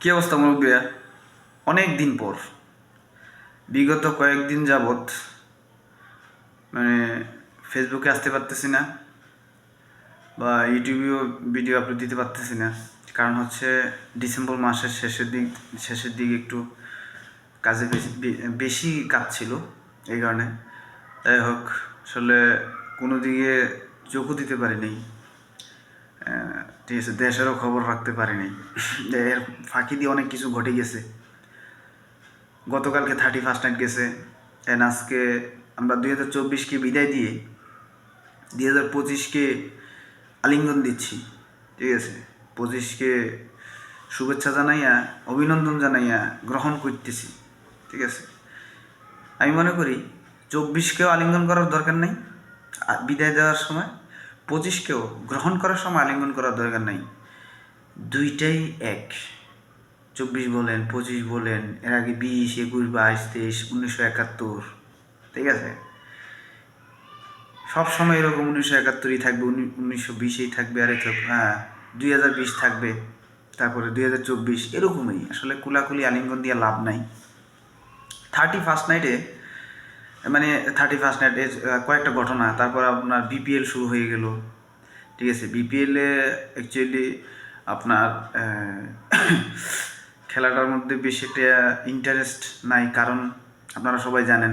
কি অবস্থা, মুরব্বিয়া? অনেক দিন পর। বিগত কয়েকদিন যাবৎ মানে ফেসবুকে আসতে পারতেছি না বা ইউটিউবেও ভিডিও আপলোড দিতে পারতেছি না। কারণ হচ্ছে ডিসেম্বর মাসের শেষের দিক, শেষের দিকে একটু কাজে বেশি বেশি কাজ ছিল এই কারণে। যাই হোক, আসলে কোনো দিকে চোখও দিতে পারিনি। ঠিক আছে, দেশেরও খবর রাখতে পারিনি। এর ফাঁকি দিয়ে অনেক কিছু ঘটে গেছে। গতকালকে থার্টি ফার্স্ট নাইট গেছে এন্ড আজকে আমরা দুই হাজার চব্বিশকে বিদায় দিয়ে দুই হাজার পঁচিশকে আলিঙ্গন দিচ্ছি, ঠিক আছে? পঁচিশকে শুভেচ্ছা জানাইয়া, অভিনন্দন জানাইয়া গ্রহণ করতেছি, ঠিক আছে? আমি মনে করি চব্বিশকেও আলিঙ্গন করার দরকার নেই বিদায় দেওয়ার সময়। পঁচিশকেও গ্রহণ করার সময় আলিঙ্গন করার দরকার নেই। দুইটাই এক। চব্বিশ বলেন, পঁচিশ বলেন, এর আগে বিশ, একুশ, বাইশ, তেইশ, উনিশশো একাত্তর। ঠিক আছে? সব সময় এরকম উনিশশো একাত্তরই থাকবে, উনি- উনিশশো বিশেই থাকবে, আর হ্যাঁ দুই হাজার বিশ থাকবে, তারপরে দুই হাজার চব্বিশ, এরকমই। আসলে কুলাকুলি আলিঙ্গন দিয়ে লাভ নাই। থার্টি ফার্স্ট নাইটে মানে থার্টি ফার্স্ট নাইটে কয়েকটা ঘটনা, তারপর আপনার বিপিএল শুরু হয়ে গেল। ঠিক আছে? বিপিএলে অ্যাকচুয়ালি আপনার খেলাটার মধ্যে বেশি একটা ইন্টারেস্ট নাই, কারণ আপনারা সবাই জানেন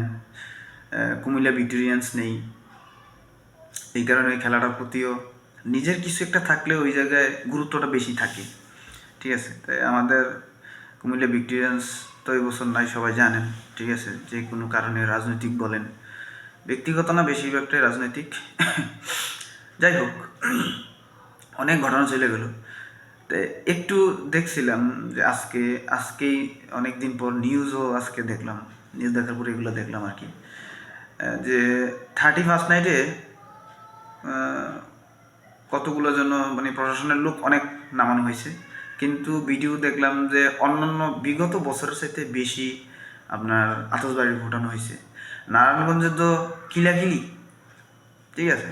কুমিল্লা ভিক্টোরিয়ান্স নেই। এই কারণে ওই খেলাটার প্রতিও নিজের কিছু একটা থাকলে ওই জায়গায় গুরুত্বটা বেশি থাকে। ঠিক আছে? তাই আমাদের কুমিল্লা ভিক্টোরিয়ান্স তো এই বছর নাই, সবাই জানেন, ঠিক আছে? যে কোনো কারণে রাজনৈতিক বলেন, ব্যক্তিগত না, বেশিরভাগটাই রাজনৈতিক। যাই হোক, অনেক ঘটনা চলে গেল। তো একটু দেখছিলাম যে আজকে, আজকেই অনেক দিন পর নিউজও আজকে দেখলাম নিউজ দেখার পরে এগুলো দেখলাম আর কি। যে থার্টি ফার্স্ট নাইটে কতগুলো যেন মানে প্রশাসনের লোক অনেক নামানো হয়েছে। কিন্তু ভিডিও দেখলাম যে অন্যান্য বিগত বছরের সাথে বেশি আপনার আতসবাড়ি ঘটানো হয়েছে। নারায়ণগঞ্জে তো কিলাকিলি, ঠিক আছে?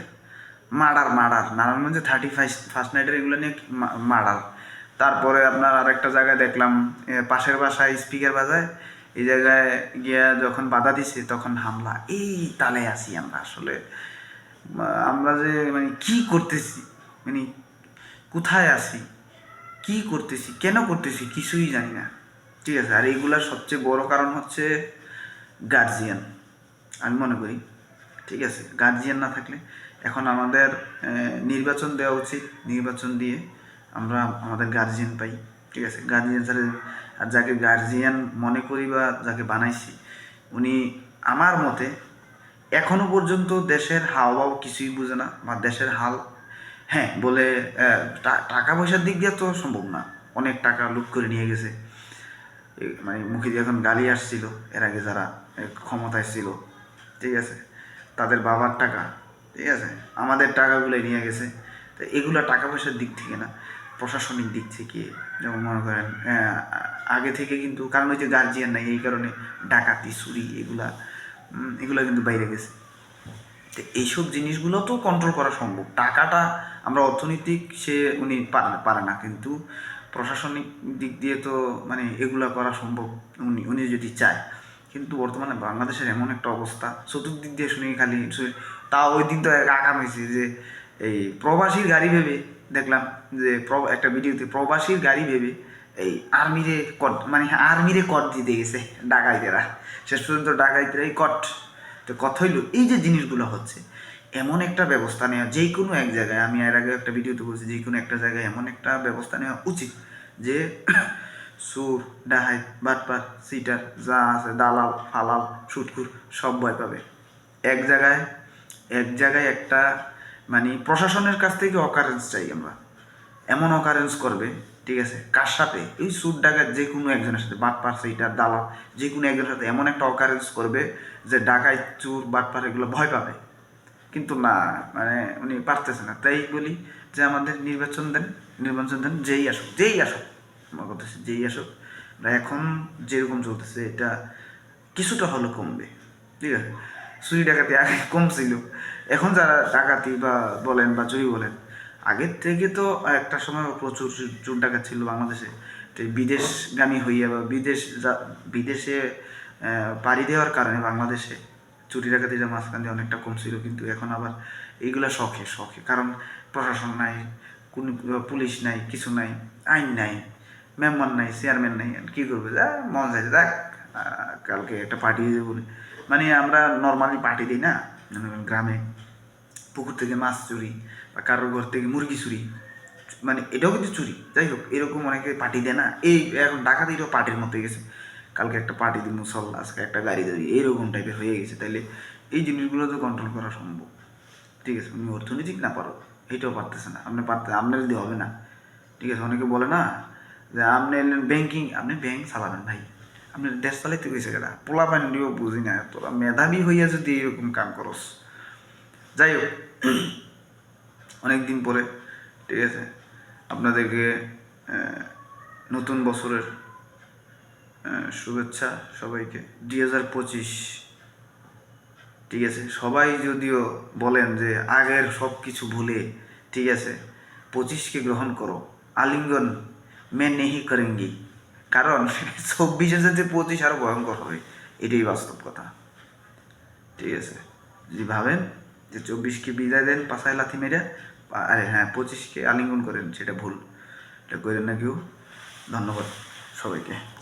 Murder murder. নারায়ণগঞ্জে থার্টি ফার্স্ট ফার্স্ট নাইটের এগুলো নিয়ে মার্ডার। তারপরে আপনার আরেকটা জায়গায় দেখলাম পাশের বাসায় স্পিকার বাজায়। এই জায়গায় গিয়া যখন বাধা দিছে, তখন হামলা। এই তালে আসি আমরা আসলে। আমরা যে মানে কি করতেছি? মানে কোথায় আছি? কি করতেছি, কেন করতেছি কিছুই জানি না। ঠিক আছে, আর এইগুলার সবচেয়ে বড় কারণ হচ্ছে গার্জিয়ান আমি মনে করি। ঠিক আছে গার্জিয়ান না থাকলে এখন আমাদের নির্বাচন দেওয়া উচিত। নির্বাচন দিয়ে আমরা আমাদের গার্জিয়ান পাই। ঠিক আছে গার্জিয়ান ছাড়া আর যাকে গার্জিয়ান মনে করি বা যাকে বানাইছি, উনি আমার মতে এখনও পর্যন্ত দেশের হাওয়াও কিছুই বুঝে না বা দেশের হাল হ্যাঁ বলে টাকা পয়সার দিক দিয়ে তো সম্ভব না। অনেক টাকা লুট করে নিয়ে গেছে। মানে মুখে দিয়ে এখন গালি আসছিল, এর আগে যারা ক্ষমতায় ছিল। ঠিক আছে? তাদের বাবার টাকা, ঠিক আছে? আমাদের টাকাগুলো নিয়ে গেছে। তো এগুলো টাকা পয়সার দিক থেকে না, প্রশাসনিক দিক থেকে, যেমন মনে করেন আগে থেকে কিন্তু, কারণ ওই যে গার্জিয়ান নাই, এই কারণে ডাকাতি, চুরি, এগুলা এগুলো কিন্তু বাইরে গেছে। তো এইসব জিনিসগুলো তো কন্ট্রোল করা সম্ভব। টাকাটা আমরা অর্থনৈতিক সে উনি পারে না। কিন্তু প্রশাসনিক দিক দিয়ে তো মানে এগুলা করা সম্ভব উনি উনি যদি চায়। কিন্তু বর্তমানে বাংলাদেশের এমন একটা অবস্থা, চতুর্দিক দিয়ে শুনি খালি তাও ওই দিন তো আগাম হয়েছে যে এই প্রবাসীর গাড়ি ভেবে দেখলাম যে একটা ভিডিওতে প্রবাসীর গাড়ি ভেবে এই আর্মিরে কট মানে আর্মিরে কট দিতে গেছে, ডাকাইতেরা। শেষ পর্যন্ত ডাকাইতেরাই কট তো কথা হইল, এই যে জিনিসগুলো হচ্ছে, এমন একটা ব্যবস্থা নেওয়া, যে কোনো এক জায়গায়, আমি এর আগে একটা ভিডিওতে বলছি, যে কোনো একটা জায়গায় এমন একটা ব্যবস্থা নেওয়া উচিত যে সুর ডাহাই বাটপাট সিটার যা আছে, দালাল ফালাল সুটকুর সব ভয় পাবে। এক জায়গায় এক জায়গায় একটা মানে প্রশাসনের কাছ থেকে অকারেন্স চাই আমরা। এমন অকারেন্স করবে ঠিক আছে? কার সাথে? এই সুট ডাকাত যে কোনো একজনের সাথে বাটপার সেইটার দালাল, যে কোনো একজনের সাথে এমন একটা অকারেন্স করবে যে ডাকাই চুর বাটপার এগুলো ভয় পাবে। কিন্তু না মানে উনি পারতেছে না। তাই বলি যে আমাদের নির্বাচন দেন নির্বাচন দেন, যেই আসুক যেই আসুক, আমার কথা যেই আসুক এখন যেরকম চলতেছে, এটা কিছুটা হলো কমবে। ঠিক আছে? চুরি, ডাকাতি আগে কম ছিল এখন যারা ডাকাতি বা বলেন বা চুরি বলেন আগের থেকে তো একটা সময় প্রচুর চুর ডাকাত ছিল বাংলাদেশে। তো বিদেশগামী হইয়া বা বিদেশ যা- বিদেশে পাড়ি দেওয়ার কারণে বাংলাদেশে চুরি ডাকাতিটা মাঝখান দিয়ে অনেকটা কমছিল, কিন্তু এখন আবার এইগুলা শখে শখে। কারণ প্রশাসন নাই, কোন পুলিশ নাই, কিছু নাই, আইন নাই, মেম্বার নাই, চেয়ারম্যান নাই কি করবে? যা মন চাইছে দেখ কালকে একটা পার্টি দেবো। মানে আমরা নর্মালি পার্টি দিই না গ্রামে পুকুর থেকে মাছ চুরি বা কারোর ঘর থেকে মুরগি চুরি। মানে এটাও কিন্তু চুরি। যাই হোক, এরকম অনেকে পার্টি দেয় না। এই এখন ডাকাতিটাও পার্টির মতো গেছে। কালকে একটা পার্টি দিন মুসল আজকে একটা গাড়ি ধরি। এইরকম টাইপের হয়ে গেছে। তাইলে এই জিনিসগুলো তো কন্ট্রোল করা সম্ভব। ঠিক আছে উনি অর্থনৈতিক না পারো? এটাও পারতেছে না। আপনি পারতে, আপনার যদি হবে না। ঠিক আছে, অনেকে বলে না যে আপনি ব্যাংকিং আপনি ব্যাংক চালাবেন ভাই। আপনি দেশ চালাইতে গেছে কেনা পোলা পানিও বুঝি না। তোরা মেধাবী হইয়া যদি এরকম কাম করস। যাই হোক অনেক দিন পরে, ঠিক আছে? আপনাদেরকে নতুন বছরের শুভেচ্ছা সবাইকে। দুই হাজার পঁচিশ, ঠিক আছে? সবাই যদিও বলেন যে আগের সব কিছু ভুলে, ঠিক আছে? পঁচিশকে গ্রহণ করো। আলিঙ্গন মে নেহি করেঙ্গি। কারণ চব্বিশে যাতে পঁচিশ আরও ভয়ঙ্কর হবে, এটাই বাস্তব কথা। ঠিক আছে? যদি ভাবেন যে চব্বিশকে বিদায় দেন পাশায় লাথি মেরে আরে হ্যাঁ পঁচিশকে আলিঙ্গন করেন, সেটা ভুল। এটা করেন না কেউ। ধন্যবাদ সবাইকে।